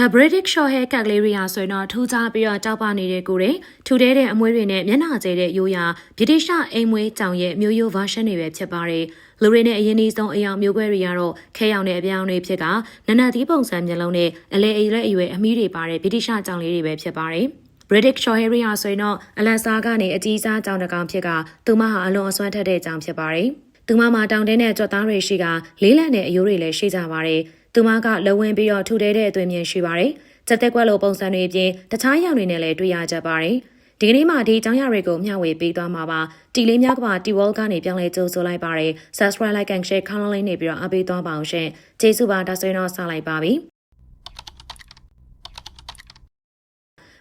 The British Shorthair Cat လေးတွေဟာဆိုရင်တော့ထူးခြားပြီးတော့တောက်ပနေတဲ့ကိုယ်တွေထူတဲတဲ့အမွှေးတွေနဲ့မျက်နှာကျဲတဲ့ရိုးရာဗြိတိရှအိမ်မွေးကြောင်ရဲ့မျိုးရိုး version တွေပဲဖြစ်ပါတယ်။လူတွေနဲ့အရင်အဆုံးအယောင်မျိုးကွဲတွေကတော့ခဲရောင်တဲ့အပြောင်းတွေဖြစ်ကနနသီးပုံစံမျက်လုံးနဲ့အလဲအလဲအရွယ်အမီးတွေပါတဲ့ဗြိတိရှကြောင်လေးတွေပဲဖြစ်ပါတယ်။ British Shorthair ဟာဆိုရင်တော့အလန်စားကနေအကြီးစားကြောင်တစ်ကောင်ဖြစ်ကသူမဟာအလွန်အစွမ်းထက်တဲ့ကြောင်ဖြစ်ပါတယ်။သူမမှာတောင်တင်းတဲ့ကြွက်သားတွေရှိကလေးလံတဲ့အယိုးတွေလည်းရှိကြပါတယ်။ သူမကလဝင်ပြီးတော့ထူတဲတဲ့အသွင်မြင်ရှိပါတယ်။စက်သက်ကွက်လိုပုံစံတွေအပြင်တခြားရောင်တွေနဲ့လည်းတွေ့ရကြပါတယ်။ဒီကနေ့မှဒီအကြောင်းအရာတွေကိုမျှဝေပေးသွားမှာပါ။တီလေးများကပါတီဝေါလ်ကနေပြောင်းလဲကြိုးဆိုလိုက်ပါတယ်။ Subscribe like and share ခေါင်းလေးနေပြီးတော့အားပေးသွားပါအောင်ရှင်။ကျေးဇူးပါဒါဆိုရင်တော့စလိုက်ပါပြီ။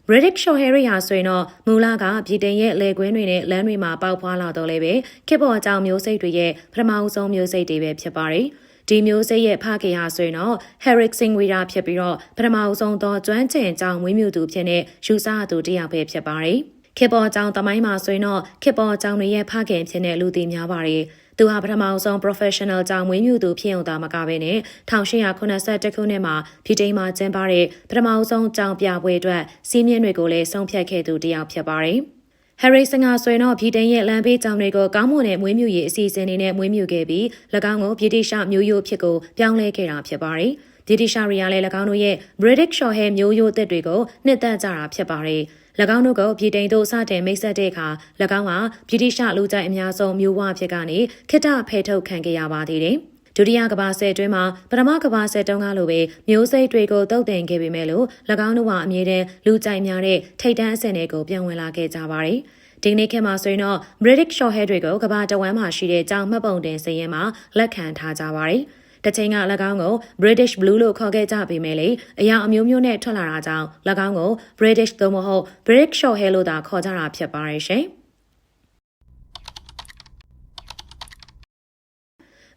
British Shorthair ဟာဆိုရင်တော့မူလကပြည်တင်ရဲ့လေကွင်းတွေနဲ့လမ်းတွေမှာပေါက်ဖွာလာတော့လဲပဲခေတ်ပေါ်အကြောင်မျိုးစိတ်တွေရဲ့ပထမအဆုံးမျိုးစိတ်တွေပဲဖြစ်ပါတယ်။ ဒီမျိုးစိတ်ရဲ့ဖခင်ဟာဆိုရင်တော့ Herrick Singwira ဖြစ်ပြီးတော့ပထမအဆုံးသောကျွမ်းကျင်ကြောင်မွေးမြူသူဖြစ်တဲ့ယူဆသူတစ်ယောက်ပဲဖြစ်ပါတယ်။ခေတ်ပေါ်အကြောင်သမိုင်းမှာဆိုရင်တော့ခေတ်ပေါ်အကြောင်တွေရဲ့ဖခင်ဖြစ်တဲ့လူသိများပါတယ်။သူဟာပထမဆုံး professional ကြောင်မွေးမြူသူဖြစ်ုံသာမကဘဲနဲ့1881ခုနှစ်မှာပြည်တိန်မှာကျင်းပတဲ့ပထမဆုံးကြောင်ပြပွဲအတွက်စီးမြင့်တွေကိုလည်းဆုံးဖြတ်ခဲ့သူတစ်ယောက်ဖြစ်ပါတယ်။ Harry စင်ကဆွေတော့ဗြိတိန်ရဲ့လမ်းဘေးကြောင်တွေကိုကောင်းမွန်တဲ့မွေးမြူရေးအစီအစဉ်တွေနဲ့မွေးမြူခဲ့ပြီး၎င်းကိုဗြိတိရှမျိုးရိုးဖြစ်ကိုပြောင်းလဲခဲ့တာဖြစ်ပါတယ်။ဗြိတိရှရီယာလည်း၎င်းတို့ရဲ့ British Shorthair မျိုးရိုးသစ်တွေကိုနှစ်သက်ကြတာဖြစ်ပါတယ်။၎င်းတို့ကဗြိတိန်သို့စတင်မိတ်ဆက်တဲ့အခါ၎င်းကဗြိတိရှလူကြိုက်အများဆုံးမျိုးဝဖြစ်ကနေခိတဖဲထုတ်ခံခဲ့ရပါသေးတယ်။ ဒုတိယကမ္ဘာစစ်အတွင်းမှာပထမကမ္ဘာစစ်တုန်းကလိုပဲမျိုးစိတ်တွေကိုတုတ်တင်ခဲ့ပေမဲ့လို့၎င်းတို့ဟာအမြဲတမ်းလူကြိုက်များတဲ့ထိတ်တန်းအဆင့်တွေကိုပြန်ဝင်လာခဲ့ကြပါတယ်။ဒီနေ့ခေတ်မှာဆိုရင်တော့ British Shorthair တွေကိုကမ္ဘာတဝမ်းမှာရှိတဲ့ကြောင်မှတ်ပုံတင်စရင်မှာလက်ခံထားကြပါတယ်။တချိန်က၎င်းကို British Blue လို့ခေါ်ခဲ့ကြပေမဲ့လေအရာအမျိုးမျိုးနဲ့ထွက်လာတာကြောင့်၎င်းကို British သို့မဟုတ် British Shorthair လို့သာခေါ်ကြတာဖြစ်ပါတယ်ရှင်။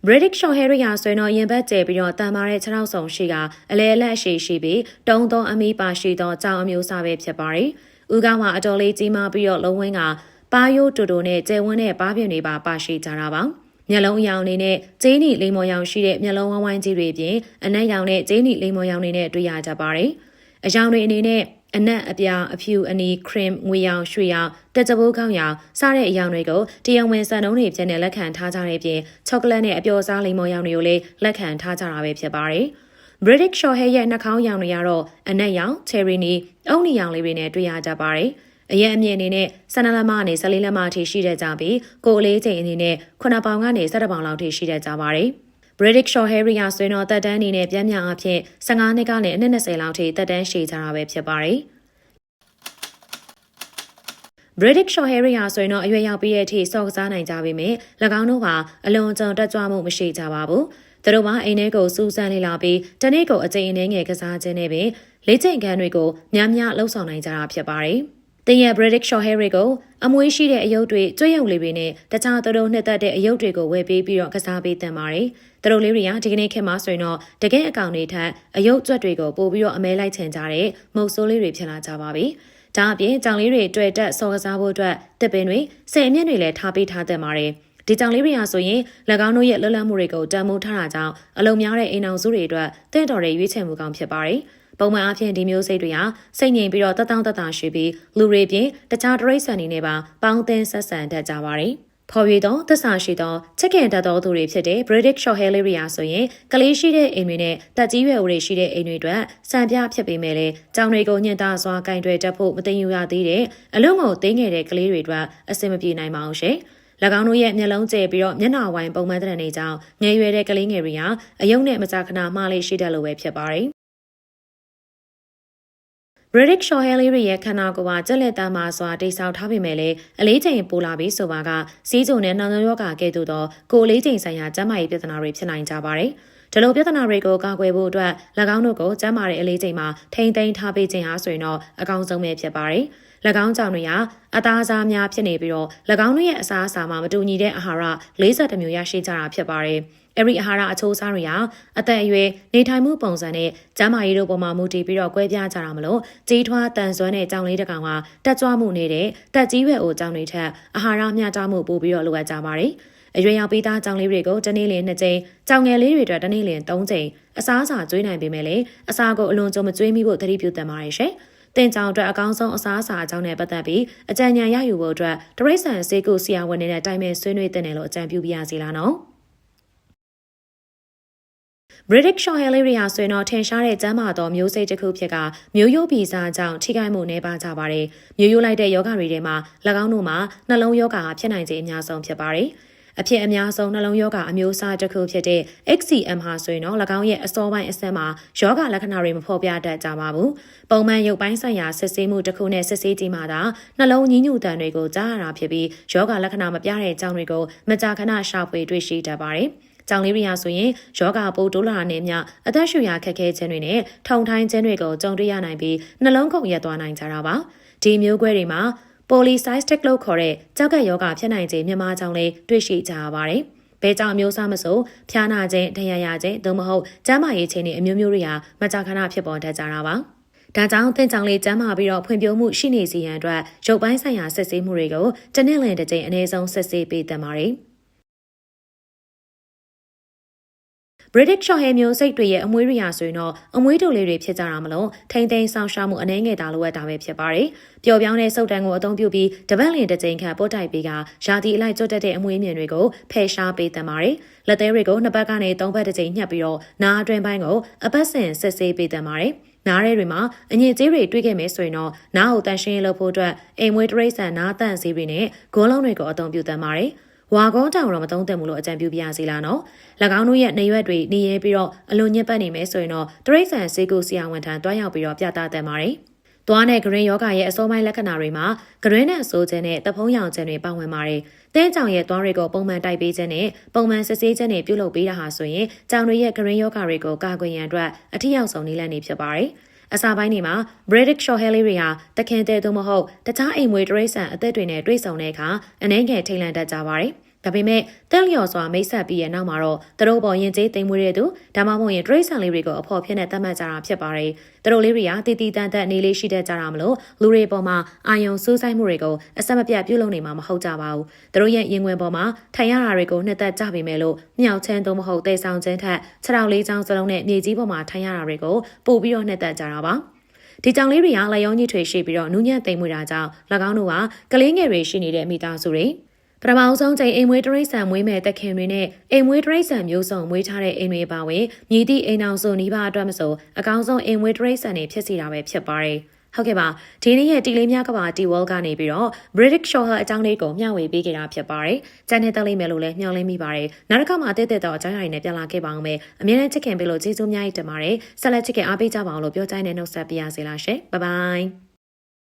British Shorthair ရဆွေတော့ရင်ဘတ်ကျဲပြီးတော့တန်မာတဲ့ခြေထောက်ဆောင်ရှိကအလဲအလက်ရှိရှိပြီးတုံးသောအမီပါရှိသောကြောင်အမျိုးအစားပဲဖြစ်ပါတယ်။ဦးကောင်းမှာအတော်လေးကြီးမားပြီးတော့လုံးဝင်းကပါယိုးတူတူနဲ့ကျဲဝန်းတဲ့ဘားပြင်တွေပါပါရှိကြတာပါ။မျက်လုံးအရောင်လေးနဲ့ကျင်းနီလိမ်မော်ရောင်ရှိတဲ့မျက်လုံးဝိုင်းဝိုင်းကြီးတွေပြင်အနက်ရောင်နဲ့ကျင်းနီလိမ်မော်ရောင်တွေနဲ့တွေ့ရကြပါတယ်။ အရောင်တွေအနေနဲ့အနက်အပြာအဖြူအနီခရင်ငွေရောင်ရွှေရောင်တက်ကြပိုးကောင်းရောင်စတဲ့အရောင်တွေကိုတရုံဝင်စံနှုန်းတွေဖြစ်နေလက်ခံထားကြတဲ့ပြင်ချောကလက်နဲ့အပျော်စားလိမ္မော်ရောင်တွေကိုလည်းလက်ခံထားကြတာပဲဖြစ်ပါတယ်။ British Shorthair ရဲ့နှာခေါင်းရောင်တွေကတော့အနက်ရောင် cherry နီအုံနီရောင်လေးတွေနဲ့တွေ့ရကြပါတယ်။အရင်အမြင့်အနေနဲ့12လက်မကနေ14လက်မအထိရှိတဲ့ကြပြီးကိုအလေးချိန်အနေနဲ့9ပေါင်ကနေ17ပေါင်လောက်ထိရှိတဲ့ကြပါတယ်။ British Shorthair ရဆိုရင်တော့တက်တန်းအနေနဲ့ပြင်းပြအဖြစ်15နှစ်ကနေအနည်း20လောက်ထိတက်တန်းရှည်ကြတာပဲဖြစ်ပါတယ်။ British Shorthair ရဆိုရင်တော့အရွယ်ရောက်ပြီးတဲ့အထိစော့ကစားနိုင်ကြပေမဲ့၎င်းတို့ဟာအလွန်ကြုံတက်ကြွမှုမရှိကြပါဘူး။သူတို့ကအိမ်ထဲကိုစူးစမ်းလေ့လာပြီးတနေ့ကိုအကြိမ်အနည်းငယ်ကစားခြင်းနဲ့ပဲလေ့ကျင့်ခန်းတွေကိုများများလှုပ်ဆောင်နိုင်ကြတာဖြစ်ပါတယ်။ တင်ရဲ့ British Shorthair ကိုအမွေးရှိတဲ့အယုတ်တွေကျွတ်ရုပ်လေးတွေနဲ့တခြားသူတို့နှစ်သက်တဲ့အယုတ်တွေကိုဝယ်ပေးပြီးတော့ကစားပေးတင်ပါတယ်။သူတို့လေးတွေကဒီကနေ့ခေတ်မှာဆိုရင်တော့တကယ်အကောင်တွေထက်အယုတ်ကျွတ်တွေကိုပို့ပြီးတော့အမဲလိုက်ချင်ကြတဲ့မုတ်ဆိုးလေးတွေဖြစ်လာကြပါပြီ။ဒါအပြင်ကြောင်လေးတွေတွေ့တက်စော်ကစားဖို့အတွက်တစ်ပင်တွေဆယ်အမြင့်တွေလည်းထားပေးထားတတ်ပါတယ်။ဒီကြောင်လေးတွေဟာဆိုရင်၎င်းတို့ရဲ့လွတ်လပ်မှုတွေကိုတန်ဖိုးထားတာကြောင့်အလုံများတဲ့အိမ်အောင်စုတွေအတွက်တင့်တော်တဲ့ရွေးချယ်မှုကောင်းဖြစ်ပါတယ်။ ပုံမှန်အားဖြင့်ဒီမျိုးစိတ်တွေဟာစိတ်ငြိမ်ပြီးတော့တတောင်းတတာရှိပြီးလူတွေပြင်တခြားတရိတ်ဆန်တွေနဲ့ပါပေါင်းသင်းဆက်ဆံတတ်ကြပါတယ်။ဖော်ပြသောသစ္စာရှိသောချစ်ခင်တတ်သောသူတွေဖြစ်တဲ့ British Shorthair လေးတွေဟာဆိုရင်ကလေးရှိတဲ့အိမ်တွေနဲ့တက်ကြီးရွယ်ဦးတွေရှိတဲ့အိမ်တွေအတွက်စံပြဖြစ်ပေမဲ့လည်းကြောင်တွေကိုညှင်သားစွာကင်တွယ်တတ်ဖို့မသိယူရသေးတဲ့အလုံးကိုသိငယ်တဲ့ကလေးတွေအတွက်အဆင်မပြေနိုင်ပါဘူးရှင်။၎င်းတို့ရဲ့မျက်လုံးကျဲပြီးတော့မျက်နှာဝိုင်းပုံမှန်တဲ့နေကြောင်းငယ်ရွယ်တဲ့ကလေးငယ်တွေဟာအယုံနဲ့မကြာခဏမှားလေးရှိတတ်လို့ပဲဖြစ်ပါတယ် British Shorthair လေးတွေရဲ့ခန္ဓာကိုယ်ကကြက်လက်တမ်းမှာစွာတိတ်ဆောက်ထားပေမဲ့လည်းအလေးချိန်ပိုလာပြီးဆိုပါကစီးကြုံနဲ့နှောင်ရောဂါကဲ့သို့သောကိုယ်အလေးချိန်ဆိုင်ရာကျန်းမာရေးပြဿနာတွေဖြစ်နိုင်ကြပါတယ်။ဒီလိုပြဿနာတွေကိုကာကွယ်ဖို့အတွက်၎င်းတို့ကိုကျန်းမာတဲ့အလေးချိန်မှာထိမ့်သိမ်းထားပေးခြင်းဟာဆိုရင်တော့အကောင်းဆုံးပဲဖြစ်ပါတယ်။၎င်းကြောင့်တွေဟာအသားအစာများဖြစ်နေပြီးတော့၎င်းတို့ရဲ့အစားအစာမှာမတူညီတဲ့အာဟာရ40မျိုးရရှိကြတာဖြစ်ပါတယ်။ အဲ့ဒီအာဟာရအချိုးအစားတွေဟာအသက်အရွယ်နေထိုင်မှုပုံစံနဲ့ကျန်းမာရေးတို့ပေါ်မှာမူတည်ပြီးတော့ကွဲပြားကြတာမလို့ကြီးထွားတန်ဆွမ်းတဲ့ကြောင်လေးတစ်ကောင်ဟာတက်ကြွမှုနေတဲ့တက်ကြီးရွယ်အိုကြောင်တွေထက်အာဟာရမျှတမှုပိုပြီးတော့လိုအပ်ကြပါတယ်အရွယ်ရောက်ပြီးသားကြောင်လေးတွေကိုတနေ့လင်း2ကြိမ်ကြောင်ငယ်လေးတွေအတွက်တနေ့လင်း3ကြိမ်အစားအစာကျွေးနိုင်ပေမဲ့လည်းအစာကိုအလွန်ကြုံမကျွေးမိဖို့သတိပြုသင့်ပါတယ်ရှင်။တင်ကြောင်အတွက်အကောင်းဆုံးအစားအစာအကြောင်းနဲ့ပတ်သက်ပြီးအကြံဉာဏ်ရယူဖို့အတွက်တရိတ်ဆန်စေကုဆရာဝန်နဲ့တိုင်ပင်ဆွေးနွေးတဲ့တယ်လို့အကြံပြုပြရစီလားနော်။ British Shorthair လေးတွေဟာဆိုရင်တော့ထင်ရှားတဲ့ကျန်းမာသောမျိုးစိတ်တစ်ခုဖြစ်ကမျိုးရိုးဗီဇကြောင့်ထိခိုက်မှုနှဲပါကြပါတယ်။မျိုးရိုးလိုက်တဲ့ယောဂတွေထဲမှာ၎င်းတို့မှာနှလုံးယောဂဟာဖြစ်နိုင်ခြေအများဆုံးဖြစ်ပါတယ်။အဖြစ်အများဆုံးနှလုံးယောဂအမျိုးအစားတစ်ခုဖြစ်တဲ့ XCM ဟာဆိုရင်တော့၎င်းရဲ့အစောပိုင်းအဆင့်မှာယောဂလက္ခဏာတွေမဖော်ပြတတ်ကြပါဘူး။ပုံမှန်ရုပ်ပိုင်းဆိုင်ရာစစ်ဆေးမှုတစ်ခုနဲ့စစ်ဆေးကြည့်မှသာနှလုံးညှိညူတန်တွေကိုကြားရတာဖြစ်ပြီးယောဂလက္ခဏာမပြတဲ့အကြောင်းတွေကိုမကြာခဏရှာဖွေတွေ့ရှိတတ်ပါတယ်။ ကြောင်လေးတွေဟာဆိုရင်ယောဂပိုးတိုးလာတဲ့မြအသက်ရှူရာခက်ခဲခြင်းတွေနဲ့ထုံထိုင်းခြင်းတွေကိုကြုံတွေ့ရနိုင်ပြီးနှလုံးခုန်ရက်သွားနိုင်ကြတာပါဒီမျိုးကွဲတွေမှာ polycystic လို့ခေါ်တဲ့ကြောက်ကက်ယောဂဖြစ်နိုင်ခြင်းမြမကြောင်လေးတွေ့ရှိကြရပါတယ်ဘဲကြောင့်အမျိုးအစားမဆိုဖျားနာခြင်းဒဏ်ရာရခြင်းသို့မဟုတ်ကျန်းမာရေးခြင်းတွေအမျိုးမျိုးတွေဟာမကြာခဏဖြစ်ပေါ်တတ်ကြတာပါဒါကြောင့်သင်ကြောင်လေးကျမ်းမာပြီးတော့ဖွံ့ဖြိုးမှုရှိနေစီရန်အတွက်ရုပ်ပိုင်းဆိုင်ရာစစ်ဆေးမှုတွေကိုတစ်နှစ်လတစ်ကြိမ်အနည်းဆုံးစစ်ဆေးပေးသင့်ပါတယ်။ British Shorthair မျိုးစိတ်တွေရဲ့အမွေးရိယာဆိုရင်တော့အမွေးတုပ်လေးတွေဖြစ်ကြတာမလို့ထိမ့်သိမ်းဆောင်ရှားမှုအနှဲငယ်တာလိုအပ်တာပဲဖြစ်ပါတယ်။ပျော်ပြောင်းတဲ့စုပ်တန်းကိုအသုံးပြုပြီးတပတ်လင်တစ်ကြိမ်ခန့်ပို့တိုက်ပေးကရာသီအလိုက်ကျွတ်တက်တဲ့အမွေးမြင်တွေကိုဖယ်ရှားပေးသင့်ပါတယ်။လက်သေးတွေကိုနှစ်ပတ်ကနေသုံးပတ်တစ်ကြိမ်ညှက်ပြီးတော့နားအတွင်းပိုင်းကိုအပတ်စဉ်စစ်ဆေးပေးသင့်ပါတယ်။နားရဲတွေမှာအညစ်အကြေးတွေတွေ့ခဲ့မယ်ဆိုရင်တော့နားကိုတန်ရှင်းလုပ်ဖို့အတွက်အိမ်မွေးတရိတ်ဆန်နားတန့်စီးတွေနဲ့ဂုံးလုံးတွေကိုအသုံးပြုသင့်ပါတယ်။ ဝါကုန်းတောင်တော့မသုံးသင့်ဘူးလို့အကြံပြုပြရစီလားနော်၎င်းတို့ရဲ့နေရွက်တွေနေရဲပြီးတော့အလွန်ညစ်ပတ်နေမယ်ဆိုရင်တော့တရိတ်ဆန်စေကုဆရာဝန်ထံတွားရောက်ပြီးတော့ပြသသင့်ပါတယ်သွားနဲ့ဂရင်းယောဂရဲ့အစိုးပိုင်းလက္ခဏာတွေမှာဂရင်းနဲ့အဆိုးခြင်းနဲ့တဖုံးရောင်ခြင်းတွေပါဝင်ပါတယ်။တင်းကြောင်ရဲ့သွားတွေကိုပုံမှန်တိုက်ပေးခြင်းနဲ့ပုံမှန်စစ်ဆေးခြင်းတွေပြုလုပ်ပေးတာဟာဆိုရင်ကြောင်တွေရဲ့ဂရင်းယောဂတွေကိုကာကွယ်ရန်အတွက်အထူးရောက်ဆုံးနည်းလမ်းတွေဖြစ်ပါတယ်။ အစာပိုင်းတွေမှာ British Shorthair လေးတွေဟာတခင်တဲ့သို့မဟုတ်တခြားအိမ်မွေတရိษံအသက်တွေနဲ့တွေ့ဆုံတဲ့အခါအနှဲငယ်ထိတ်လန့်တတ်ကြပါတယ်။ ဒါပေမဲ့တက်လျော်စွာမိတ်ဆက်ပြီးရဲ့နောက်မှာတော့သူတို့ပေါ်ရင်ကျေးသိမ်မွေးတဲ့သူဒါမှမဟုတ်ရင်တရိတ်ဆန်လေးတွေကိုအဖော်ဖြစ်နေတတ်မှတ်ကြတာဖြစ်ပါတယ်။သူတို့လေးတွေကတည်တည်တန်တန်နေလေးရှိတတ်ကြတာမလို့လူတွေပေါ်မှာအာယုံစူးစိုက်မှုတွေကိုအဆက်မပြတ်ပြုလုပ်နေမှာမဟုတ်ကြပါဘူး။သူတို့ရဲ့ရင်ဝင်ပေါ်မှာထိုင်ရတာတွေကိုနှစ်သက်ကြပေမဲ့လို့မြောက်ချမ်းသို့မဟုတ်တေဆောင်ခြင်းထက်ခြေထောက်လေးချောင်းစလုံးနဲ့မြေကြီးပေါ်မှာထိုင်ရတာတွေကိုပို့ပြီးတော့နှစ်သက်ကြတာပါ။ဒီကြောင်လေးတွေကလျောင်းကြီးထွေရှိပြီးတော့နူးညံ့သိမ်မွေတာကြောင့်၎င်းတို့ကကလေးငယ်တွေရှိနေတဲ့မိသားစုတွေ ပထမအဆုံးချိန်အိမ်မွေးတရိတ်ဆန်မွေးမဲ့တက်ခင်တွေနဲ့အိမ်မွေးတရိတ်ဆန်မျိုးစုံမွေးထားတဲ့အိမ်တွေပါဝင်မြည်သည့်အိမ်အောင်စုနီးပါးအတွက်မဆိုအကောင်းဆုံးအိမ်မွေးတရိတ်ဆန်တွေဖြစ်စီတာပဲဖြစ်ပါတယ်ဟုတ်ကဲ့ပါဒီနေ့ရဲ့တီလေးများကပါတီဝေါလ်ကနေပြီးတော့ British Shorthair အကြောင်းလေးကိုမျှဝေပေးခဲ့တာဖြစ်ပါတယ်။ကျန်တဲ့တက်လိမ့်မယ်လို့လည်းမျှော်လင့်မိပါတယ်။နောက်တစ်ခါမှအသေးသေးတော့အကြောင်းအရာတွေနဲ့ပြန်လာခဲ့ပါအောင်မယ်။အမြဲတမ်းချစ်ခင်ပေးလို့ကျေးဇူးများကြီးတင်ပါတယ်။ဆက်လက်ချစ်ခင်အားပေးကြပါအောင်လို့ပြောကြတဲ့နှုတ်ဆက်ပြရစီလားရှင်။ Bye bye